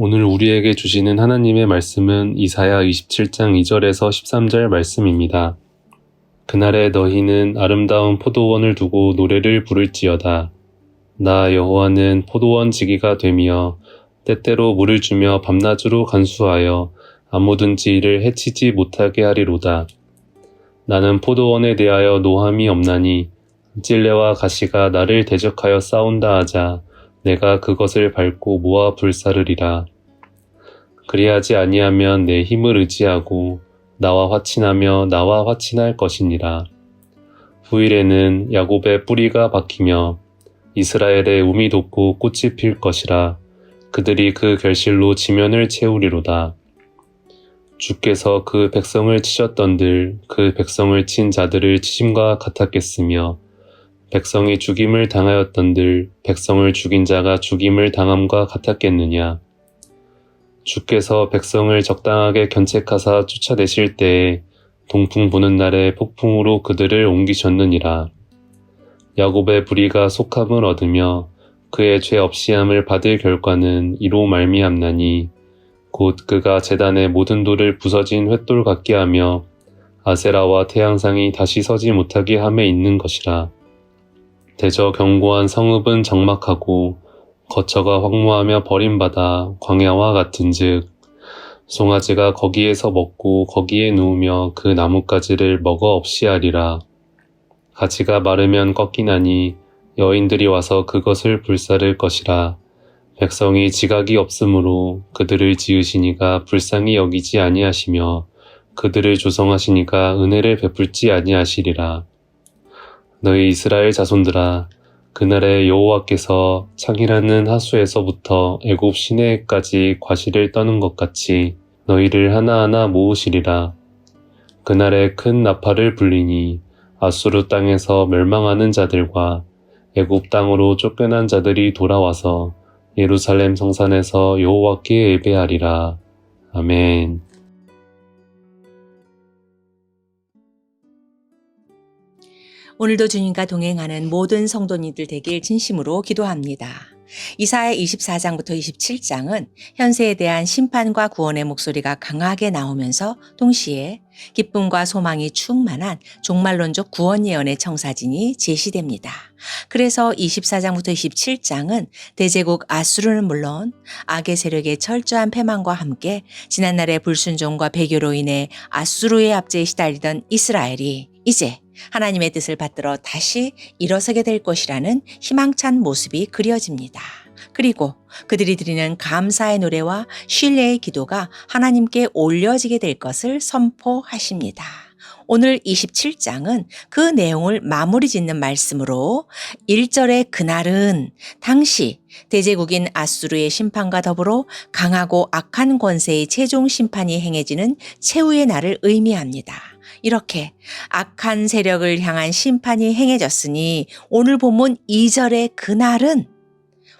오늘 우리에게 주시는 하나님의 말씀은 이사야 27장 2절에서 13절 말씀입니다. 그날에 너희는 아름다운 포도원을 두고 노래를 부를지어다. 나 여호와는 포도원 지기가 되며 때때로 물을 주며 밤낮으로 간수하여 아무든지 이를 해치지 못하게 하리로다. 나는 포도원에 대하여 노함이 없나니 찔레와 가시가 나를 대적하여 싸운다 하자 내가 그것을 밟고 모아 불사르리라. 그리하지 아니하면 내 힘을 의지하고 나와 화친하며 나와 화친할 것이니라. 후일에는 야곱의 뿌리가 박히며 이스라엘의 움이 돋고 꽃이 필 것이라. 그들이 그 결실로 지면을 채우리로다. 주께서 그 백성을 치셨던들 그 백성을 친 자들을 치심과 같았겠으며 백성이 죽임을 당하였던들 백성을 죽인 자가 죽임을 당함과 같았겠느냐. 주께서 백성을 적당하게 견책하사 쫓아내실 때에 동풍 부는 날에 폭풍으로 그들을 옮기셨느니라. 야곱의 불의가 속함을 얻으며 그의 죄 없이함을 받을 결과는 이로 말미암나니 곧 그가 재단의 모든 돌을 부서진 횃돌 같게 하며 아세라와 태양상이 다시 서지 못하게 함에 있는 것이라. 대저 견고한 성읍은 장막하고 거처가 황무하며 버림받아 광야와 같은즉 송아지가 거기에서 먹고 거기에 누우며 그 나뭇가지를 먹어 없이 하리라. 가지가 마르면 꺾이나니 여인들이 와서 그것을 불사를 것이라. 백성이 지각이 없으므로 그들을 지으시니가 불쌍히 여기지 아니하시며 그들을 조성하시니가 은혜를 베풀지 아니하시리라. 너희 이스라엘 자손들아 그날에 여호와께서 창이라는 하수에서부터 애굽 시내까지 과실을 떠는 것 같이 너희를 하나하나 모으시리라. 그날에 큰 나팔을 불리니 아수르 땅에서 멸망하는 자들과 애굽 땅으로 쫓겨난 자들이 돌아와서 예루살렘 성산에서 여호와께 예배하리라. 아멘. 오늘도 주님과 동행하는 모든 성도님들 되길 진심으로 기도합니다. 이사야 24장부터 27장은 현세에 대한 심판과 구원의 목소리가 강하게 나오면서 동시에 기쁨과 소망이 충만한 종말론적 구원 예언의 청사진이 제시됩니다. 그래서 24장부터 27장은 대제국 아수르는 물론 악의 세력의 철저한 패망과 함께 지난날의 불순종과 배교로 인해 아수르의 압제에 시달리던 이스라엘이 이제 하나님의 뜻을 받들어 다시 일어서게 될 것이라는 희망찬 모습이 그려집니다. 그리고 그들이 드리는 감사의 노래와 신뢰의 기도가 하나님께 올려지게 될 것을 선포하십니다. 오늘 27장은 그 내용을 마무리 짓는 말씀으로 1절의 그날은 당시 대제국인 아수르의 심판과 더불어 강하고 악한 권세의 최종 심판이 행해지는 최후의 날을 의미합니다. 이렇게 악한 세력을 향한 심판이 행해졌으니 오늘 본문 2절의 그날은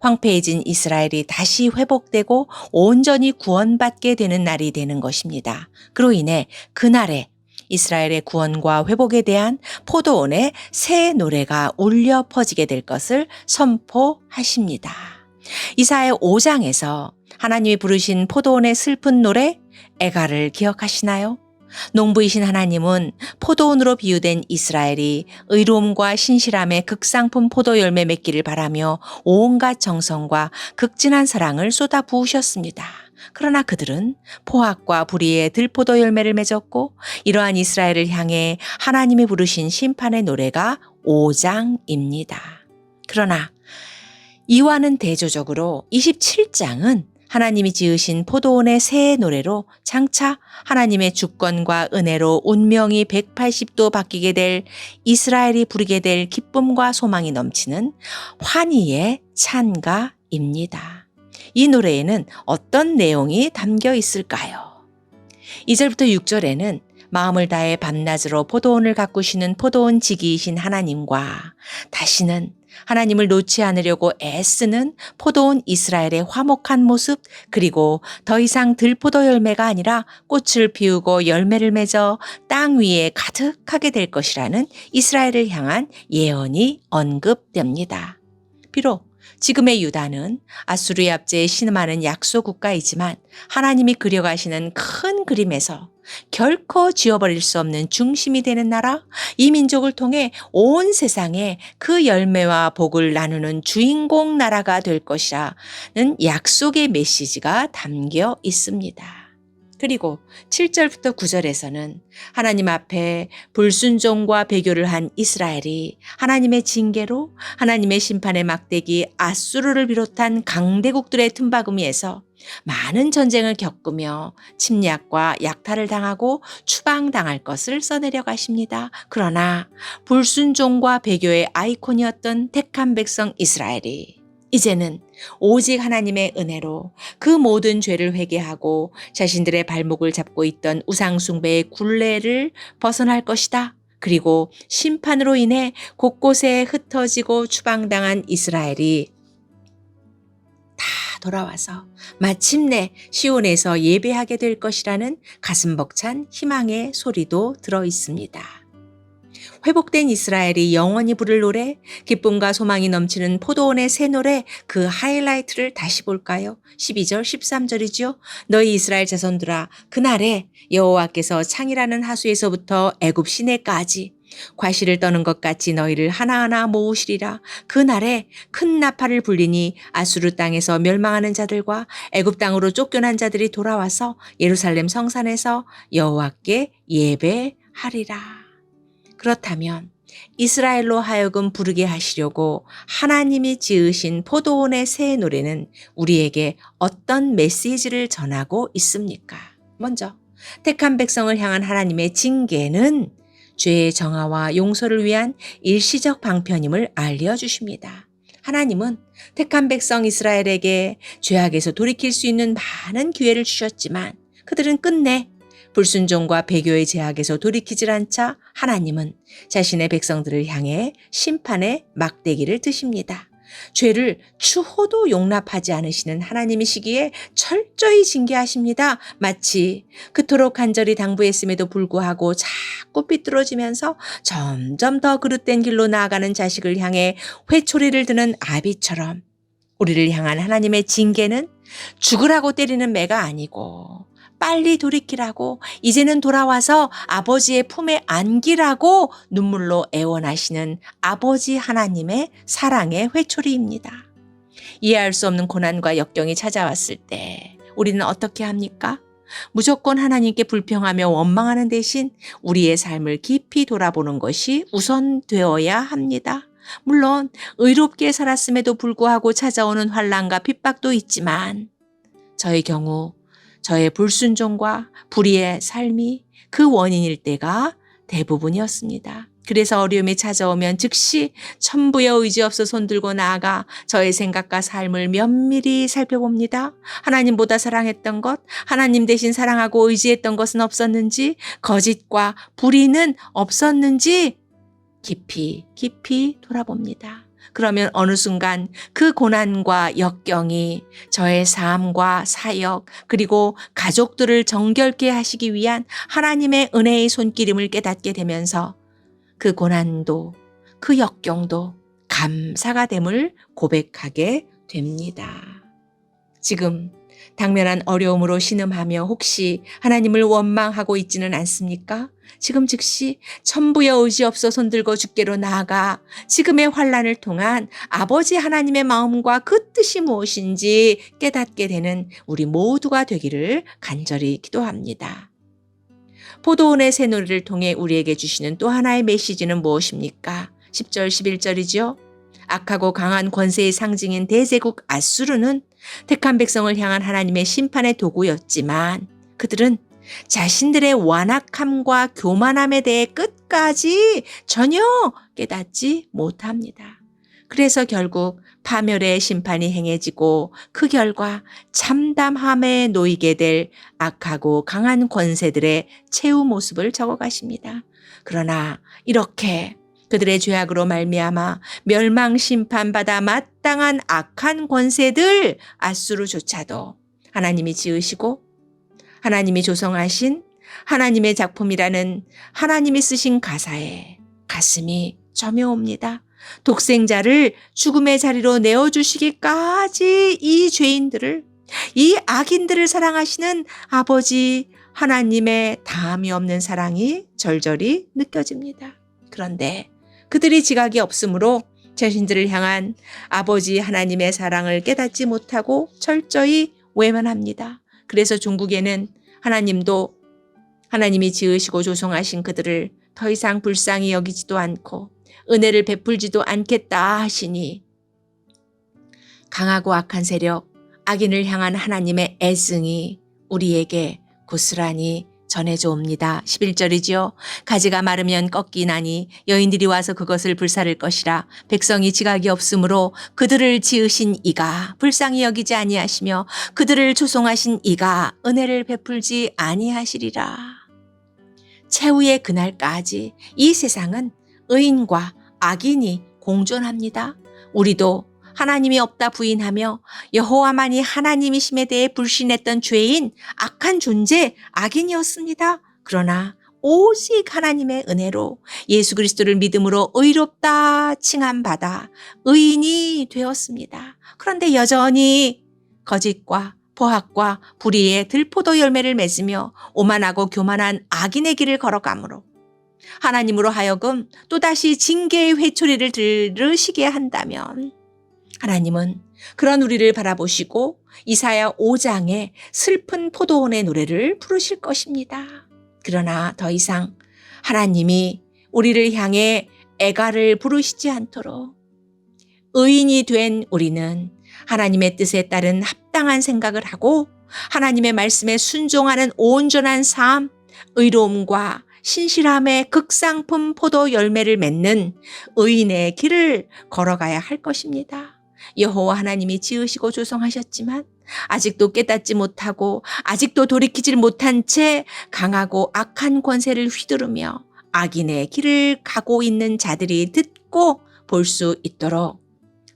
황폐해진 이스라엘이 다시 회복되고 온전히 구원받게 되는 날이 되는 것입니다. 그로 인해 그날에 이스라엘의 구원과 회복에 대한 포도원의 새 노래가 울려 퍼지게 될 것을 선포하십니다. 이사의 5장에서 하나님이 부르신 포도원의 슬픈 노래 에가를 기억하시나요? 농부이신 하나님은 포도원으로 비유된 이스라엘이 의로움과 신실함의 극상품 포도 열매 맺기를 바라며 온갖 정성과 극진한 사랑을 쏟아 부으셨습니다. 그러나 그들은 포악과 불의의 들포도 열매를 맺었고 이러한 이스라엘을 향해 하나님이 부르신 심판의 노래가 5장입니다. 그러나 이와는 대조적으로 27장은 하나님이 지으신 포도원의 새 노래로 장차 하나님의 주권과 은혜로 운명이 180도 바뀌게 될 이스라엘이 부르게 될 기쁨과 소망이 넘치는 환희의 찬가입니다. 이 노래에는 어떤 내용이 담겨 있을까요? 2절부터 6절에는 마음을 다해 밤낮으로 포도원을 가꾸시는 포도원 지기이신 하나님과 다시는 하나님을 놓지 않으려고 애쓰는 포도원 이스라엘의 화목한 모습, 그리고 더 이상 들포도 열매가 아니라 꽃을 피우고 열매를 맺어 땅 위에 가득하게 될 것이라는 이스라엘을 향한 예언이 언급됩니다. 비록 지금의 유다는 아수르의 압제에 신음하는 약소 국가이지만 하나님이 그려가시는 큰 그림에서 결코 지워버릴 수 없는 중심이 되는 나라, 이 민족을 통해 온 세상에 그 열매와 복을 나누는 주인공 나라가 될 것이라는 약속의 메시지가 담겨 있습니다. 그리고 7절부터 9절에서는 하나님 앞에 불순종과 배교를 한 이스라엘이 하나님의 징계로 하나님의 심판의 막대기 아수르를 비롯한 강대국들의 틈바구미에서 많은 전쟁을 겪으며 침략과 약탈을 당하고 추방당할 것을 써내려 가십니다. 그러나 불순종과 배교의 아이콘이었던 택한 백성 이스라엘이 이제는 오직 하나님의 은혜로 그 모든 죄를 회개하고 자신들의 발목을 잡고 있던 우상숭배의 굴레를 벗어날 것이다. 그리고 심판으로 인해 곳곳에 흩어지고 추방당한 이스라엘이 다 돌아와서 마침내 시온에서 예배하게 될 것이라는 가슴 벅찬 희망의 소리도 들어 있습니다. 회복된 이스라엘이 영원히 부를 노래, 기쁨과 소망이 넘치는 포도원의 새 노래, 그 하이라이트를 다시 볼까요? 12절, 13절이죠. 너희 이스라엘 자손들아, 그날에 여호와께서 창이라는 하수에서부터 애굽 시내까지 과실을 떠는 것 같이 너희를 하나하나 모으시리라. 그 날에 큰 나팔을 불리니 아수르 땅에서 멸망하는 자들과 애굽 땅으로 쫓겨난 자들이 돌아와서 예루살렘 성산에서 여호와께 예배하리라. 그렇다면 이스라엘로 하여금 부르게 하시려고 하나님이 지으신 포도원의 새 노래는 우리에게 어떤 메시지를 전하고 있습니까? 먼저 택한 백성을 향한 하나님의 징계는 죄의 정화와 용서를 위한 일시적 방편임을 알려주십니다. 하나님은 택한 백성 이스라엘에게 죄악에서 돌이킬 수 있는 많은 기회를 주셨지만 그들은 끝내 불순종과 배교의 제약에서 돌이키질 않자 하나님은 자신의 백성들을 향해 심판의 막대기를 드십니다. 죄를 추호도 용납하지 않으시는 하나님이시기에 철저히 징계하십니다. 마치 그토록 간절히 당부했음에도 불구하고 자꾸 삐뚤어지면서 점점 더 그릇된 길로 나아가는 자식을 향해 회초리를 드는 아비처럼 우리를 향한 하나님의 징계는 죽으라고 때리는 매가 아니고 빨리 돌이키라고 이제는 돌아와서 아버지의 품에 안기라고 눈물로 애원하시는 아버지 하나님의 사랑의 회초리입니다. 이해할 수 없는 고난과 역경이 찾아왔을 때 우리는 어떻게 합니까? 무조건 하나님께 불평하며 원망하는 대신 우리의 삶을 깊이 돌아보는 것이 우선 되어야 합니다. 물론 의롭게 살았음에도 불구하고 찾아오는 환란과 핍박도 있지만 저의 경우 저의 불순종과 불의의 삶이 그 원인일 때가 대부분이었습니다. 그래서 어려움이 찾아오면 즉시 천부의 의지 없어 손들고 나아가 저의 생각과 삶을 면밀히 살펴봅니다. 하나님보다 사랑했던 것, 하나님 대신 사랑하고 의지했던 것은 없었는지, 거짓과 불의는 없었는지 깊이 깊이 돌아봅니다. 그러면 어느 순간 그 고난과 역경이 저의 삶과 사역 그리고 가족들을 정결케 하시기 위한 하나님의 은혜의 손길임을 깨닫게 되면서 그 고난도 그 역경도 감사가 됨을 고백하게 됩니다. 지금 당면한 어려움으로 신음하며 혹시 하나님을 원망하고 있지는 않습니까? 지금 즉시 천부의 의지 없어 손들고 주께로 나아가 지금의 환란을 통한 아버지 하나님의 마음과 그 뜻이 무엇인지 깨닫게 되는 우리 모두가 되기를 간절히 기도합니다. 포도원의 새노래를 통해 우리에게 주시는 또 하나의 메시지는 무엇입니까? 10절, 11절이죠. 악하고 강한 권세의 상징인 대제국 아수르는 택한 백성을 향한 하나님의 심판의 도구였지만 그들은 자신들의 완악함과 교만함에 대해 끝까지 전혀 깨닫지 못합니다. 그래서 결국 파멸의 심판이 행해지고 그 결과 참담함에 놓이게 될 악하고 강한 권세들의 최후 모습을 적어 가십니다. 그러나 이렇게 그들의 죄악으로 말미암아 멸망 심판받아 마땅한 악한 권세들 아수르조차도 하나님이 지으시고 하나님이 조성하신 하나님의 작품이라는 하나님이 쓰신 가사에 가슴이 점여옵니다. 독생자를 죽음의 자리로 내어주시기까지 이 죄인들을, 이 악인들을 사랑하시는 아버지 하나님의 다함이 없는 사랑이 절절히 느껴집니다. 그런데 그들이 지각이 없으므로 자신들을 향한 아버지 하나님의 사랑을 깨닫지 못하고 철저히 외면합니다. 그래서 종국에는 하나님도 하나님이 지으시고 조성하신 그들을 더 이상 불쌍히 여기지도 않고 은혜를 베풀지도 않겠다 하시니 강하고 악한 세력, 악인을 향한 하나님의 애승이 우리에게 고스란히 전해져 옵니다. 11절이지요. 가지가 마르면 꺾이나니 여인들이 와서 그것을 불사를 것이라 백성이 지각이 없으므로 그들을 지으신 이가 불쌍히 여기지 아니하시며 그들을 조송하신 이가 은혜를 베풀지 아니하시리라. 최후의 그날까지 이 세상은 의인과 악인이 공존합니다. 우리도 하나님이 없다 부인하며 여호와만이 하나님이심에 대해 불신했던 죄인, 악한 존재, 악인이었습니다. 그러나 오직 하나님의 은혜로 예수 그리스도를 믿음으로 의롭다 칭함받아 의인이 되었습니다. 그런데 여전히 거짓과 포악과 불의의 들포도 열매를 맺으며 오만하고 교만한 악인의 길을 걸어가므로 하나님으로 하여금 또다시 징계의 회초리를 들으시게 한다면 하나님은 그런 우리를 바라보시고 이사야 5장의 슬픈 포도원의 노래를 부르실 것입니다. 그러나 더 이상 하나님이 우리를 향해 애가를 부르시지 않도록 의인이 된 우리는 하나님의 뜻에 따른 합당한 생각을 하고 하나님의 말씀에 순종하는 온전한 삶, 의로움과 신실함의 극상품 포도 열매를 맺는 의인의 길을 걸어가야 할 것입니다. 여호와 하나님이 지으시고 조성하셨지만 아직도 깨닫지 못하고 아직도 돌이키질 못한 채 강하고 악한 권세를 휘두르며 악인의 길을 가고 있는 자들이 듣고 볼 수 있도록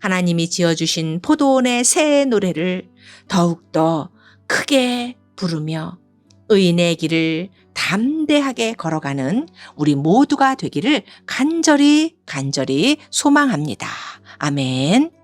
하나님이 지어주신 포도원의 새 노래를 더욱더 크게 부르며 의인의 길을 담대하게 걸어가는 우리 모두가 되기를 간절히 간절히 소망합니다. 아멘.